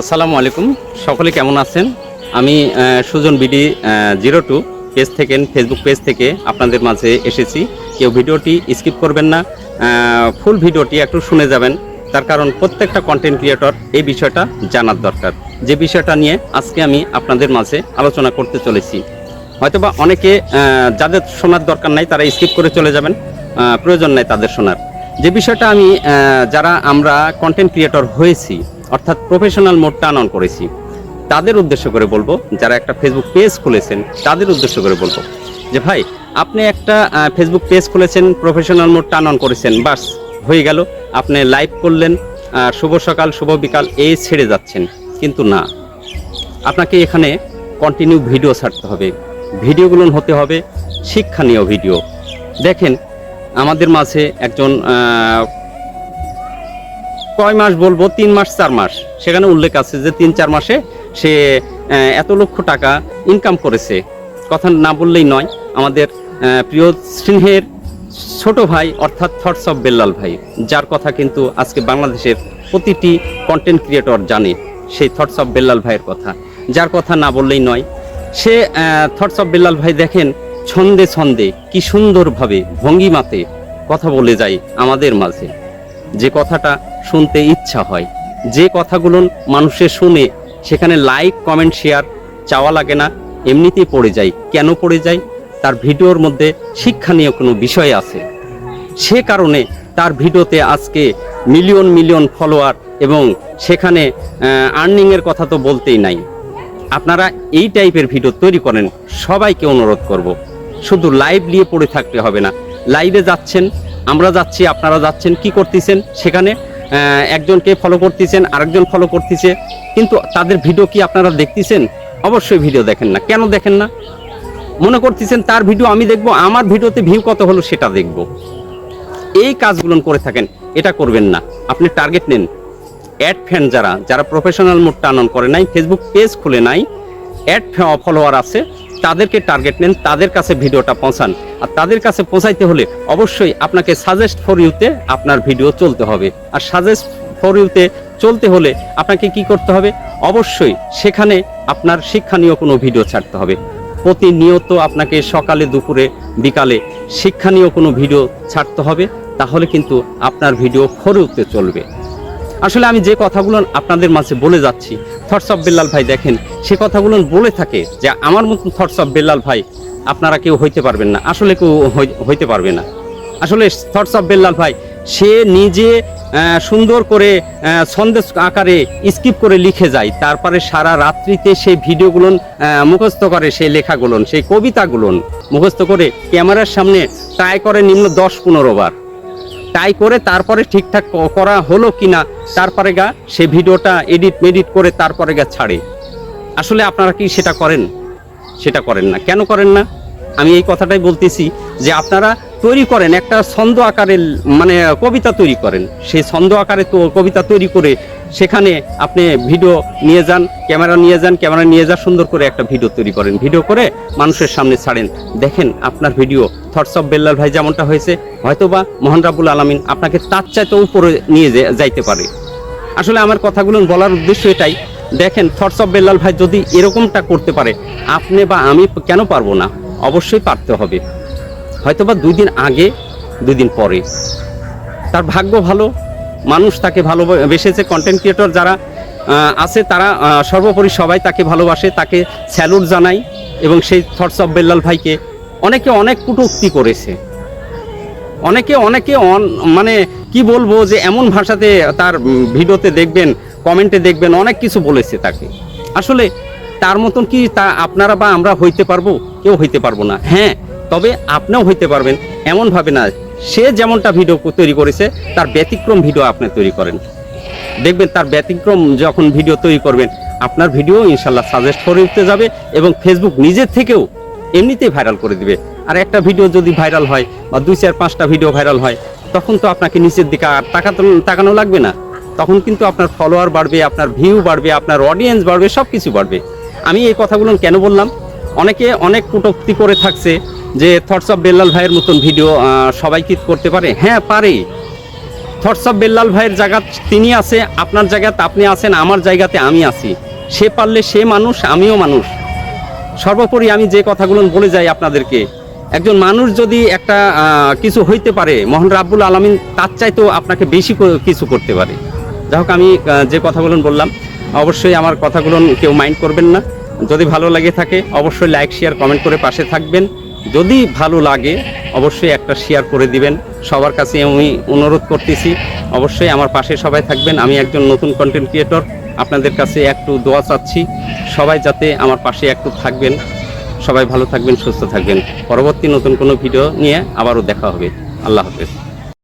আসসালামু আলাইকুম। সকলে কেমন আছেন? আমি Sujon BD zero two page থেকে ফেসবুক পেজ থেকে আপনাদের মাঝে এসেছি। কেউ ভিডিওটি স্কিপ করবেন না ফুল ভিডিওটি একটু শুনে যাবেন। তার কারণ প্রত্যেকটা কন্টেন্ট ক্রিয়েটর এই বিষয়টা জানার দরকার। যে বিষয়টা নিয়ে আজকে আমি আপনাদের মাঝে আলোচনা করতে চলেছি। হয়তোবা অনেকে যাদের শোনার দরকার নাই, তারা স্কিপ করে চলে যাবেন। প্রয়োজন নাই তাদের শোনার। যে বিষয়টা আমি যারা আমরা কন্টেন্ট ক্রিয়েটর হয়েছি অর্থাৎ প্রফেশনাল মোড টার্ন অন করেছি। তাদের উদ্দেশ্য করে বলব, যারা একটা ফেসবুক পেজ খুলেছেন, তাদের উদ্দেশ্য করে বলব যে, ভাই, আপনি একটা ফেসবুক পেজ খুলেছেন প্রফেশনাল মোড টার্ন অন করেছেন, বাস, হয়ে গেল। আপনি লাইভ করলেন শুভ সকাল, শুভ বিকাল এই ছেড়ে যাচ্ছেন। কিন্তু না, আপনাকে এখানে কন্টিনিউ ভিডিও ছাড়তে হবে। ভিডিওগুলো হতে হবে শিক্ষণীয় ভিডিও দেখেন, আমাদের মাঝে একজন কয় মাস বলব? তিন মাস, চার মাস। সেখানে উল্লেখ আছে যে তিন, চার মাসে সে এত লক্ষ টাকা ইনকাম করেছে। কথা না বললেই নয়, আমাদের প্রিয় স্নেহের ছোট ভাই অর্থাৎ থটস অফ বেল্লাল ভাই, যার কথা কিন্তু আজকে বাংলাদেশের প্রতিটি কন্টেন্ট ক্রিয়েটর জানে, সেই থটস অফ বেল্লাল ভাইয়ের কথা। যার কথা না বললেই নয়, সে থটস অফ বেল্লাল ভাই দেখেন, ছন্দে ছন্দে কি সুন্দরভাবে ভঙ্গিমাতে কথা বলে যায় আমাদের মাঝে। যে কথাটা শুনতে ইচ্ছা হয়। যে কথাগুলো মানুষে শুনে সেখানে লাইক কমেন্ট শেয়ার চাওয়া লাগে না, এমনিতেই পড়ে যায়। কেন পড়ে যায়? তার ভিডিওর মধ্যে শিক্ষণীয় কোনো বিষয় আছে। সে কারণে তার ভিডিওতে আজকে মিলিয়ন মিলিয়ন ফলোয়ার এবং সেখানে আর্নিংয়ের কথা তো বলতেই নাই। আপনারা এই টাইপের ভিডিও তৈরি করেন, সবাইকে অনুরোধ করব। শুধু লাইভ নিয়ে পড়ে থাকতে হবে না। লাইভে যাচ্ছেন আমরা যাচ্ছি, আপনারা যাচ্ছেন, কি করতেছেন সেখানে একজনকে ফলো করতেছেন, আরেকজন ফলো করতেছে। কিন্তু তাদের ভিডিও কি আপনারা দেখতেছেন? অবশ্যই ভিডিও দেখেন না। কেন দেখেন না? মনে করতেছেন তার ভিডিও আমি দেখব, আমার ভিডিওতে ভিউ কত হলো সেটা দেখব। এই কাজগুলো করে থাকেন, এটা করবেন না। আপনি টার্গেট নেন। অ্যাড ফ্যান যারা যারা প্রফেশনাল মোড টার্ন অন করে নাই ফেসবুক পেজ খুলে নাই অ্যাড ফলোয়ার আছে তাদেরকে টার্গেট নেন, তাদের কাছে ভিডিওটা পৌঁছান। আর তাদের কাছে পৌঁছাইতে হলে অবশ্যই আপনাকে সাজেস্ট ফর ইউতে আপনার ভিডিও চলতে হবে। আর সাজেস্ট ফর ইউতে চলতে হলে আপনাকে কি করতে হবে? অবশ্যই সেখানে আপনার শিক্ষণীয় কোনো ভিডিও ছাড়তে হবে। প্রতিনিয়ত আপনাকে সকালে, দুপুরে, বিকালে শিক্ষণীয় কোনো ভিডিও ছাড়তে হবে। তাহলে কিন্তু আপনার ভিডিও ফরে ইউতে চলবে। আসলে আমি যে কথাগুলো আপনাদের মাঝে বলে যাচ্ছি থটস অফ বেল্লাল ভাই দেখেন, সে কথাগুলো বলে থাকে যে আমার মতন থটস অফ বেল্লাল ভাই আপনারা কেউ হইতে পারবেন না, আসলে কেউ হই- হইতে পারবে না। আসলে থটস অফ বেল্লাল ভাই, সে নিজে সুন্দর করে সন্দেশ আকারে স্কিপ করে লিখে যায়, তারপরে সারা রাত্রিতে সেই ভিডিওগুলো মুখস্থ করে সেই লেখাগুলো, সেই কবিতাগুলো মুখস্থ করে ক্যামেরার সামনে ট্রাই করে নিম্ন দশ পনেরো বার। টাই করে তারপরে ঠিকঠাক করা হলো কি না তারপরে গা, সে ভিডিওটা এডিট মেডিট করে তারপরে গা ছাড়ে। আসলে আপনারা কি সেটা করেন? সেটা করেন না। কেন করেন না? আমি এই কথাটাই বলতেছি যে আপনারা তৈরি করেন, একটা ছন্দ আকারের মানে কবিতা তৈরি করেন। সেই ছন্দ আকারে তো কবিতা তৈরি করে সেখানে আপনি ভিডিও নিয়ে যান, ক্যামেরা নিয়ে যান, ক্যামেরা নিয়ে যা সুন্দর করে একটা ভিডিও তৈরি করেন। ভিডিও করে মানুষের সামনে ছাড়েন। দেখেন আপনার ভিডিও থটস অফ বেল্লাল ভাই যেমনটা হয়েছে, হয়তোবা মোহন রাবুল আলমিন আপনাকে তার চাইতে উপরে নিয়ে যাইতে পারে। আসলে আমার কথাগুলো বলার উদ্দেশ্য এটাই, দেখেন থটস অফ বেল্লাল ভাই যদি এরকমটা করতে পারে, আপনি বা আমি কেন পারব না? অবশ্যই পারতে হবে। হয়তোবা দুই দিন আগে দুই দিন পরে। তার ভাগ্য ভালো, মানুষ তাকে ভালোবেসেছে কন্টেন্ট ক্রিয়েটর যারা আছে তারা সর্বোপরি সবাই তাকে ভালোবাসে, তাকে স্যালুট জানাই এবং সেই থটস অফ বেল্লাল ভাইকে অনেকে অনেক কটূক্তি করেছে। অনেকে অনেকে অন- মানে কি বলব যে এমন ভাষাতে তার ভিডিওতে দেখবেন কমেন্টে দেখবেন, অনেক কিছু বলেছে তাকে। আসলে তার মতন কি তা আপনারা বা আমরা হইতে পারব? কেউ হইতে পারব না। হ্যাঁ তবে আপনিও হইতে পারবেন এমনভাবে না, সে যেমনটা ভিডিও তৈরি করেছে, তার ব্যতিক্রম ভিডিও আপনি তৈরি করেন। দেখবেন তার ব্যতিক্রম যখন ভিডিও তৈরি করবেন, আপনার ভিডিও ইনশাল্লাহ সাজেস্ট করে উঠতে যাবে এবং ফেসবুক নিজের থেকেও এমনিতেই ভাইরাল করে দিবে। আর একটা ভিডিও যদি ভাইরাল হয় বা দুই চার পাঁচটা ভিডিও ভাইরাল হয়, তখন তো আপনাকে নিচের দিকে আর তাকাতো তাকানো লাগবে না। তখন কিন্তু আপনার ফলোয়ার বাড়বে, আপনার ভিউ বাড়বে, আপনার অডিয়েন্স বাড়বে সব কিছু বাড়বে। আমি এই কথাগুলো কেন বললাম? অনেকে অনেক কটূক্তি করে থাকছে যে থটস অফ বেল্লাল ভাইয়ের মতন ভিডিও সবাই কি করতে পারে? হ্যাঁ পারে। থটস অফ বেল্লাল ভাইয়ের জায়গা তিনি আছে, আপনার জায়গাতে আপনি আছেন, আমার জায়গাতে আমি আছি। সে পারলে সে মানুষ, আমিও মানুষ। সর্বোপরি আমি যে কথাগুলো বলে যাই আপনাদেরকে, একজন মানুষ যদি একটা কিছু হইতে পারে, মোহন রাব্বুল আলমিন তার চাইতেও আপনাকে বেশি কিছু করতে পারে। যাই হোক, আমি যে কথাগুলো বললাম, অবশ্যই আমার কথাগুলো কেউ মাইন্ড করবেন না। যদি ভালো লাগে থাকে, অবশ্যই লাইক শেয়ার কমেন্ট করে পাশে থাকবেন। যদি ভালো লাগে, অবশ্যই একটা শেয়ার করে দিবেন। সবার কাছে আমি অনুরোধ করতেছি, অবশ্যই আমার পাশে সবাই থাকবেন। আমি একজন নতুন কন্টেন্ট ক্রিয়েটর আপনাদের কাছে একটু দোয়া চাচ্ছি। সবাই যাতে আমার পাশে একটু থাকবেন। সবাই ভালো থাকবেন, সুস্থ থাকবেন। পরবর্তী নতুন কোনো ভিডিও নিয়ে আবারও দেখা হবে। আল্লাহ হাফেজ।